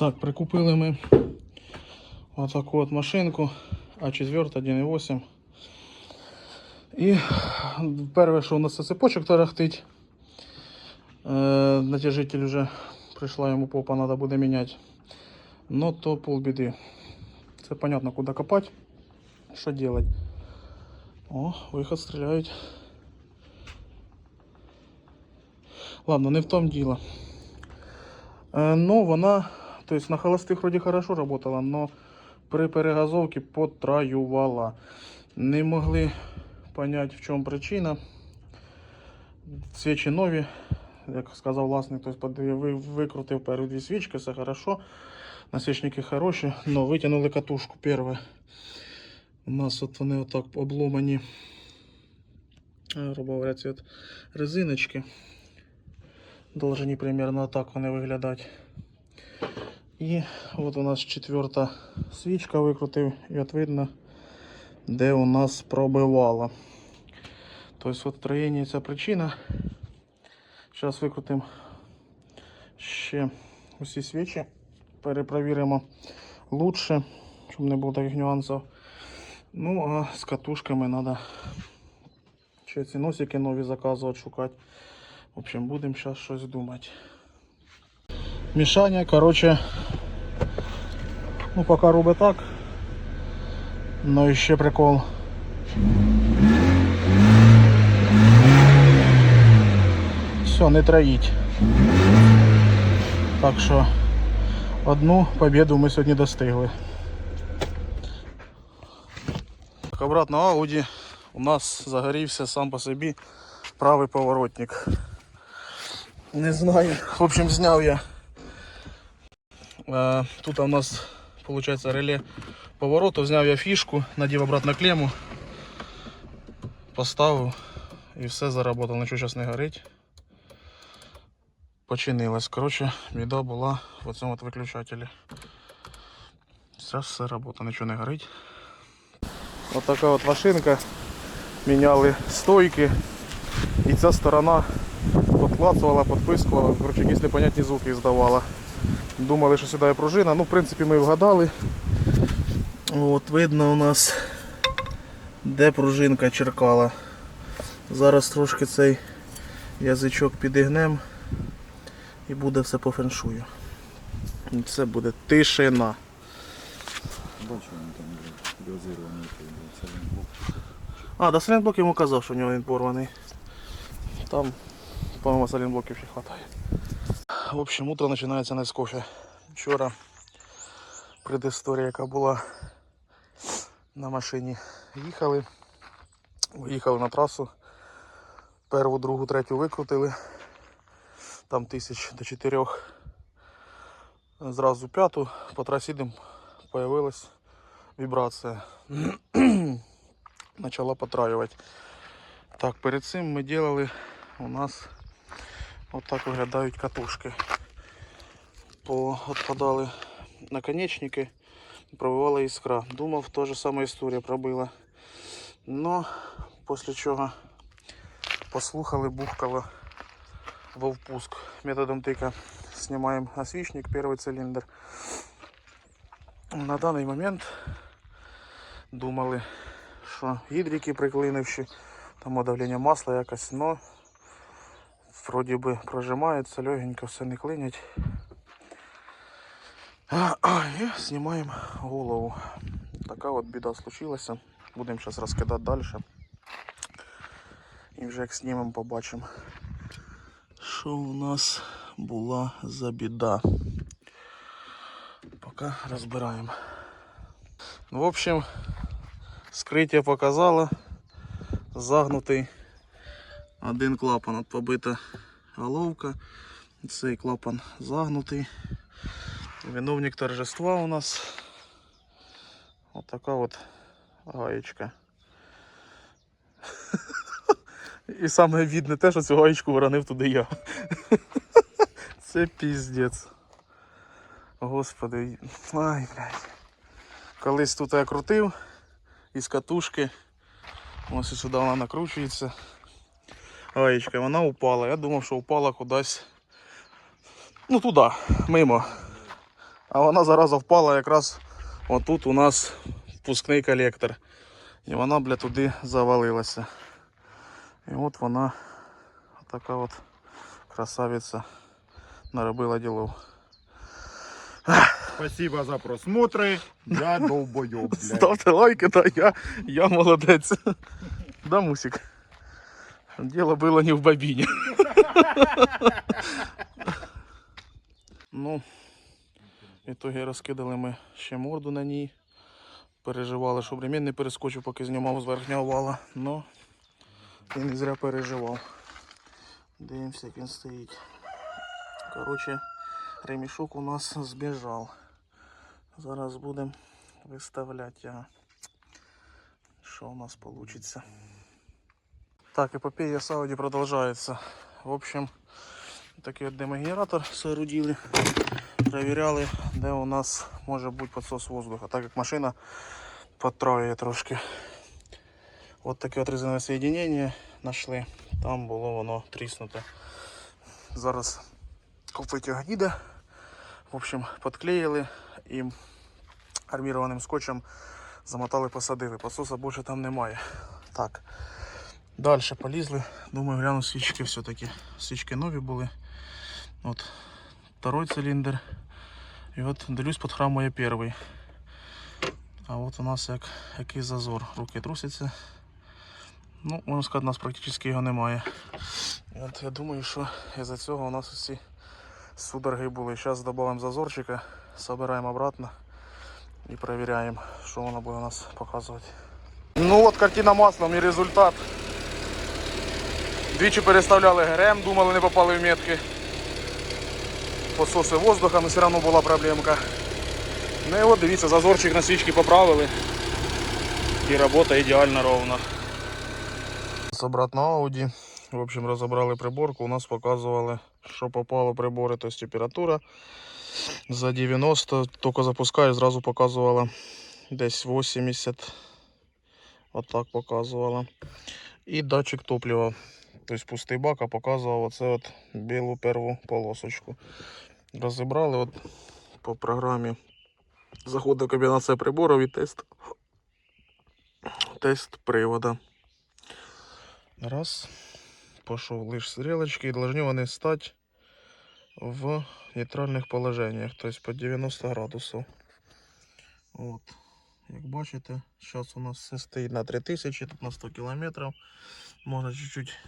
Так, прикупили ми отаку от машинку А4 1.8. І перше, що у нас це цепочок тарахтить. Е, натяжитель вже прийшла йому попа, треба буде міняти. Ну то полбіди. Це понятно, куди копати, що делать. О, виход стріляють. Ладно, не в том діло. Е, ну, вона, то есть на холостих вроді хорошо работала, но при перегазовці потраювала. Не могли понять, в чому причина. Свічі нові, як сказав власник, тобто викрутив перші дві свічки, все хорошо. Насвічники хороші, но витягнули катушку перше. У нас от вони отак обломані, е, грубо говоря, ці от резиночки. Должні примерно так вони виглядати. І от у нас четверта свічка викрутив, і от видно, де у нас пробивало. Тобто от троєння ця причина. Зараз викрутимо ще усі свічі. Перепровіримо лучше, щоб не було таких нюансів. Ну, а з катушками треба ще ці носики нові заказувати, шукати. В общем, будемо зараз щось думати. Мішання, короче, ну поки робить так. Ну і ще прикол. Все, не троїть. Так що одну победу ми сьогодні достигли. Так, обратно Ауді у нас загорівся сам по собі правий поворотник. Не знаю. В общем, зняв я. Е, Тут у нас виходить реле повороту. Зняв я фішку, надів обратно клему, поставив і все заработало. Нічого зараз не горить. Починилось. Коротше, біда була в цьому от виключателі. Зараз все робота, нічого не горить. Ось така от машинка. Міняли стойки. І ця сторона подклацувала, подпискувала, коротше, якісь непонятні звуки здавала. Думали, що сідає пружина. Ну, в принципі, ми вгадали. От видно у нас, де пружинка черкала. Зараз трошки цей язичок підігнем і буде все по феншую. Це буде тишина. Бачу, він там блядь, саленблок. А, да саленблок йому казав, що у нього він порваний. Там, по-моєму, саленблоків ще хватає. В общем, утро починається не з кофе. Вчора предісторія, яка була на машині. Їхали. Виїхали на трасу. Перву, другу, третю викрутили. Там тисяч до чотирьох. Зразу п'яту. По трасі йдемо, появилась вібрація. Почала потраювати. Так, перед цим ми делали у нас отак виглядають катушки. Поотпадали наконечники, пробивала іскра. Думав, та ж сама історія пробила. Но після чого послухали, бухкало во впуск. Методом тика знімаємо освічник, перший циліндр. На даний момент думали, що гідрики приклинивши, там давлення масла якось, но вроді би прожимається, легенько все не клинять. І знімаємо голову. Така от біда случилася. Будемо зараз розкидати далі. І вже як знімемо, побачимо, що у нас була за біда. Поки розбираємо. Ну, в общем, скриття показало. Загнутий один клапан, от побита головка. Цей клапан загнутий. Виновник торжества у нас. От така от гаєчка. І саме відне те, що цю гаєчку воронив туди я. Це піздець. Господи. Ай, блядь. Колись тут я крутив із катушки. Ось і сюди вона накручується. Гаєчка, вона упала. Я думав, що упала кудись. Ну туди, мимо. А вона зараза впала якраз отут у нас впускний колектор. І вона, бля, туди завалилася. І от вона така от красавиця наробила ділов. Спасибо за просмотри. Я долбойоб, блядь. Ставте лайки, та я, я молодець. Да, Мусик? Дело было не в бобине. ну, в итоге розкидали ми ще морду на ній. Переживали, щоб ремінь не перескочив, поки знімав з верхнього вала. Но і не зря переживав. Дивимося, як він стоїть. Коротше, ремішок у нас збіжав. Зараз будемо виставляти. Що у нас вийде? Так, епопея Сауді продовжується. В общем, такий от демогенератор соорудили. Проверяли, де у нас може бути підсос воздуха, так як машина підтроює трошки. От таке от резинове соєдинення знайшли. Там було воно тріснуте. Зараз купить їде. В общем, підклеїли і армірованим скотчем замотали, посадили. Пососа більше там немає. Так. Далі полізли. Думаю, гляну свічки все-таки. Свічки нові були. От второй циліндр. І от дивлюсь, під храм є перший. А от у нас як, який зазор. Руки трусяться. Ну, можна сказати, у нас практично його немає. І от я думаю, що із-за цього у нас усі судороги були. Зараз додаємо зазорчика, собираємо обратно і перевіряємо, що воно буде у нас показувати. Ну от картина маслом і результат. Двічі переставляли ГРМ, думали, не попали в метки. Пососи воздуха, але все одно була проблемка. Ну і от дивіться, зазорчик на свічки поправили. І робота ідеально ровно. З обратно Audi. В общем, розібрали приборку. У нас показували, що попало прибори, тобто температура. За 90, тільки запускаю, зразу показувала десь 80. Отак показувала. І датчик топлива. Тобто пустий бак, а показував оце от білу перву полосочку. Розібрали от по програмі. Заходить комбінація приборів і тест. Тест привода. Раз. Пошов лиш стрілочки і повинні вони стати в нейтральних положеннях, тобто по 90 градусів. От. Як бачите, зараз у нас все стоїть на 3000, тут на 100 км. Можна чуть-чуть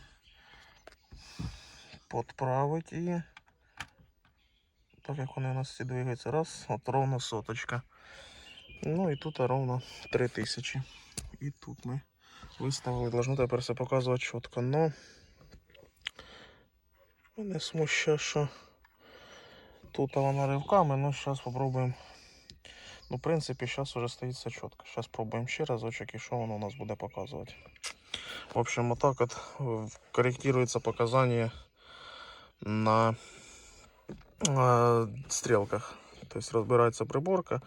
підправити і так як вони у нас всі двигаються, раз, от ровно соточка. Ну і тут ровно 3000. І тут ми виставили, должно тепер все показувати чітко. Но мене смущає, що тут вона ривками, ну зараз спробуємо. Ну, в принципі, зараз вже стоїть все чітко. Зараз спробуємо ще разочок і що воно у нас буде показувати. В общем, вот так вот э, корректируется показания на э, стрелках. То есть разбирается приборка,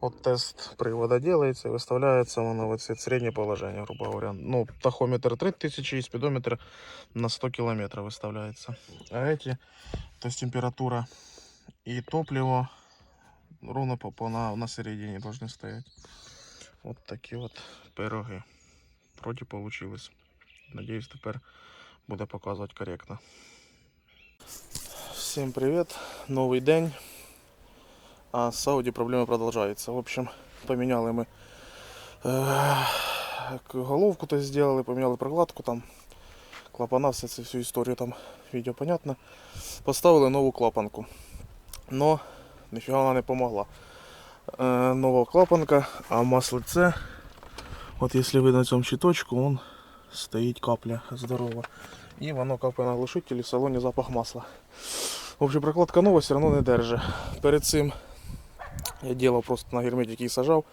вот тест привода делается и выставляется он в цвет среднее положение, грубо говоря. Ну, тахометр 3000 и спидометр на 100 километров выставляется. А эти, то есть температура и топливо ровно по, по на, на середине должны стоять. Вот такие вот пироги. Вроде получилось. Надіюсь, тепер буде показувати коректно. Всім привіт! Новий день. А з Сауді проблеми продовжуються. В общем, поміняли ми е- головку то зробили, поміняли прокладку там. Клапана, все всю історію там відео понятно. Поставили нову клапанку. Но ніфіга вона не помогла. Е, нова клапанка, а маслице. От якщо видно на цьому щиточку, он стоїть капля здорова. І воно капає на глушителі, в салоні запах масла. В общем, прокладка нова все одно не держить. Перед цим я делав просто на герметик і сажав,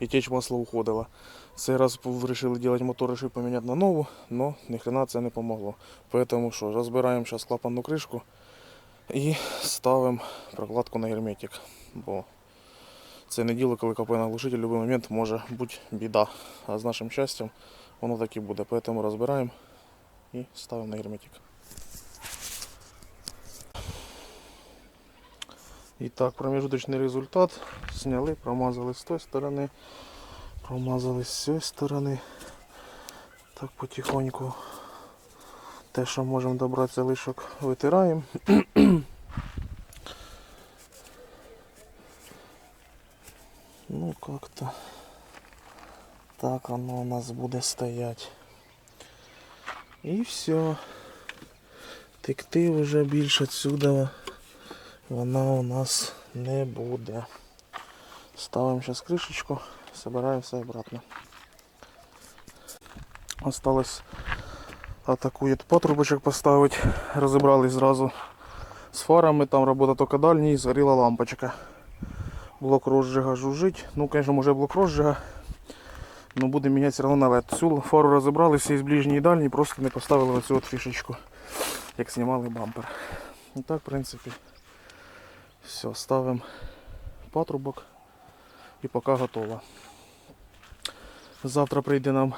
і теч масла уходила. Цей раз вирішили робити мотор, решив поміняти на нову, але ніхрена це не помогло. Поэтому що, розбираємо зараз клапанну кришку і ставимо прокладку на герметик. Бо це не діло, коли капає на глушитель, в будь-який момент може бути біда. А з нашим щастям воно так і буде. Поэтому розбираємо і ставимо на герметик. І так, промежуточний результат. Зняли, промазали з тої сторони, промазали з цієї сторони. Так потихоньку те, що можемо добрати залишок, витираємо. Ну, как-то так оно у нас буде стоять. І все. Текти вже більше отсюда вона у нас не буде. Ставимо зараз кришечку, собираємо все обратно. Осталось атакує патрубочок поставити. Розібрались зразу з фарами, там робота тільки дальній, згоріла лампочка. Блок розжига жужжить. Ну, звісно, може блок розжига. Ну, будемо міняти все одно на. Цю фару розібралися із ближньої і дальній, просто не поставили оцю от фішечку, як знімали бампер. І так, в принципі, все, ставимо патрубок і поки готово. Завтра прийде нам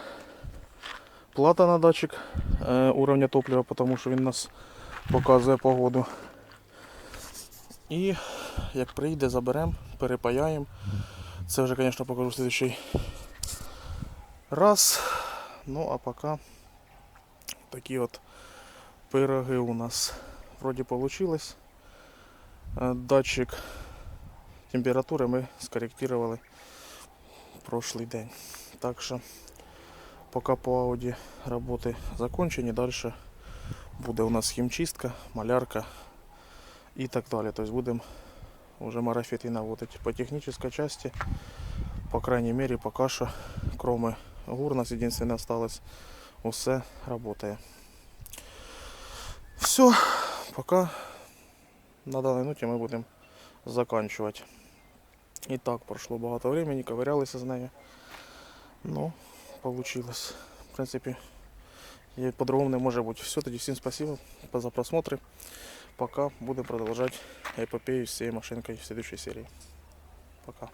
плата на датчик е, уровня топлива, тому що він нас показує погоду. І як прийде, заберемо, перепаяємо. Це вже, звісно, покажу в следующий раз. Ну, а поки такі от пироги у нас вроді получилось. Е, Датчик температури ми скорректировали прошлый день. Так що поки по ауді роботи закончені, далі буде у нас хімчистка, малярка і так далі. Тобто будемо уже марафеты наводить. По технической части, по крайней мере, пока что, кроме гур, у нас единственное осталось, усе работает. Все, пока на данной ноте мы будем заканчивать. І так, пройшло багато времени, ковырялися з нею. Ну, получилось. В принципі, і по-другому не може бути. Все, тоді всім спасибо за просмотр. Пока будем продолжать эпопею с всей машинкой в следующей серии. Пока.